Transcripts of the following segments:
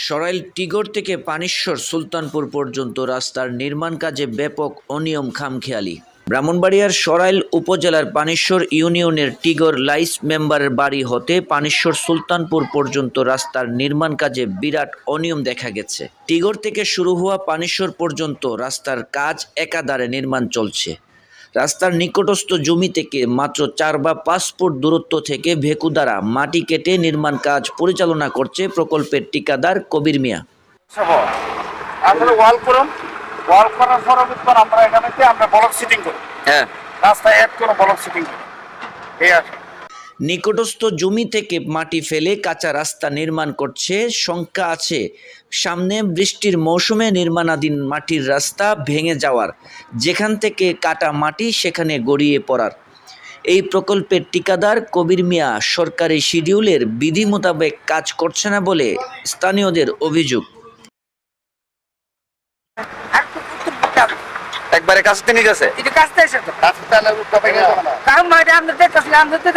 Sarail Tigor থেকে পানিশ্বর সুলতানপুর পর্যন্ত রাস্তার নির্মাণ কাজে ব্যাপক অনিয়ম খামখেয়ালি। ব্রাহ্মণবাড়িয়ার সরাইল উপজেলার পানিশ্বর ইউনিয়নের টিগর লাইস মেম্বারের বাড়ি হতে পানিশ্বর সুলতানপুর পর্যন্ত রাস্তার নির্মাণ কাজে বিরাট অনিয়ম দেখা গেছে। টিগর থেকে শুরু হওয়া পানিশ্বর পর্যন্ত রাস্তার কাজ একাধারে নির্মাণ চলছে। রাস্তার নিকটস্থ জমি থেকে মাত্র চার বা পাঁচ ফুট দূরত্ব থেকে ভেকু দ্বারা মাটি কেটে নির্মাণ কাজ পরিচালনা করছে প্রকল্পের টিকাদার কবির মিয়া। আসলে ওয়াল করুন। ওয়াল করার পরবর্তী আমরা এখানে আমরা ব্লক সিটিং করি। হ্যাঁ। রাস্তায় এক করে ব্লক সিটিং করি। এই আছে নিকটস্থ জমি থেকে মাটি ফেলে কাঁচা রাস্তা নির্মাণ করছে শঙ্কা আছে। সামনে বৃষ্টির মৌসুমে নির্মাণাধীন মাটির রাস্তা ভেঙে যাওয়ার। যেখান থেকে কাটা মাটি সেখানে গড়িয়ে পড়ার। এই প্রকল্পের ঠিকাদার কবির মিয়া সরকারি শিডিউলের বিধি মোতাবেক কাজ করছে না বলে স্থানীয়দের অভিযোগ। একবারে কাছে নিয়ে গেছে? এটা কাজটা এসে তো। রাস্তায় উঠতে পারি না কারণ আমরা দেখতেছি, আমরা তো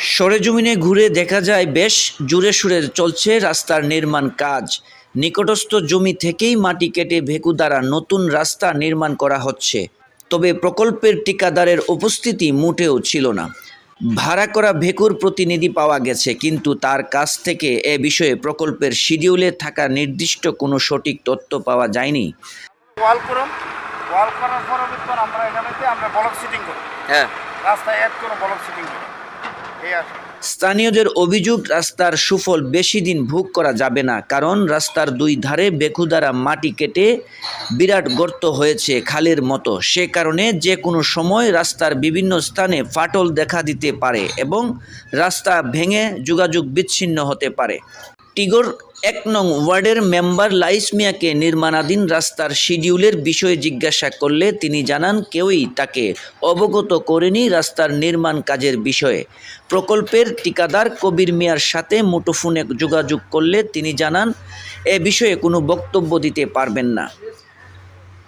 সরেজমিনে ঘুরে দেখা যায় বেশ জুড়ে সুরে চলছে রাস্তার নির্মাণ কাজ। নিকটস্থ জমি থেকেই মাটি কেটে ভেকু দ্বারা নতুন রাস্তা নির্মাণ করা হচ্ছে। তবে প্রকল্পের ঠিকাদারের উপস্থিতি মোটেও ছিল না। ভাড়া করা ভেকুর প্রতিনিধি পাওয়া গেছে কিন্তু তার কাছ থেকে এ বিষয়ে প্রকল্পের শিডিউলে থাকা নির্দিষ্ট কোনো সঠিক তথ্য পাওয়া যায়নি। ওয়াল করুন ওয়াল করার পরবর্তী আমরা এখানেতে আমরা ব্লক সিটিং করি। হ্যাঁ। রাস্তায় করে ব্লক সিটিং করি। স্থানীয়দের অভিযোগ, রাস্তার সুফল বেশি দিন ভোগ করা যাবে না, কারণ রাস্তার দুই ধারে বেকুদারা মাটি কেটে বিরাট গর্ত হয়েছে খালের মতো। সে কারণে যে কোনো সময় রাস্তার বিভিন্ন স্থানে ফাটল দেখা দিতে পারে এবং রাস্তা ভেঙে যোগাযোগ বিচ্ছিন্ন হতে পারে। টিগর এক নং ওয়ার্ডের মেম্বার লাইস মিয়াকে নির্মাণাধীন রাস্তার শিডিউলের বিষয়ে জিজ্ঞাসা করলে তিনি জানান, কেউই তাকে অবগত করেনি রাস্তার নির্মাণ কাজের বিষয়ে। প্রকল্পের টিকাদার কবির মিয়ার সাথে মুঠোফোনে যোগাযোগ করলে তিনি জানান, এ বিষয়ে কোনো বক্তব্য দিতে পারবেন না।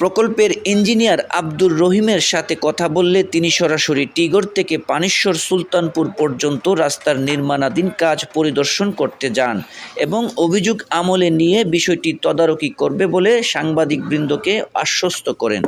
প্রকল্পের ইঞ্জিনিয়ার আব্দুর রহিমের সাথে কথা বললে তিনি সরাসরি টিগর থেকে পানেশ্বর সুলতানপুর পর্যন্ত রাস্তার নির্মাণাধীন কাজ পরিদর্শন করতে যান এবং অভিযোগ আমলে নিয়ে বিষয়টি তদারকি করবে বলে সাংবাদিকবৃন্দকে আশ্বস্ত করেন।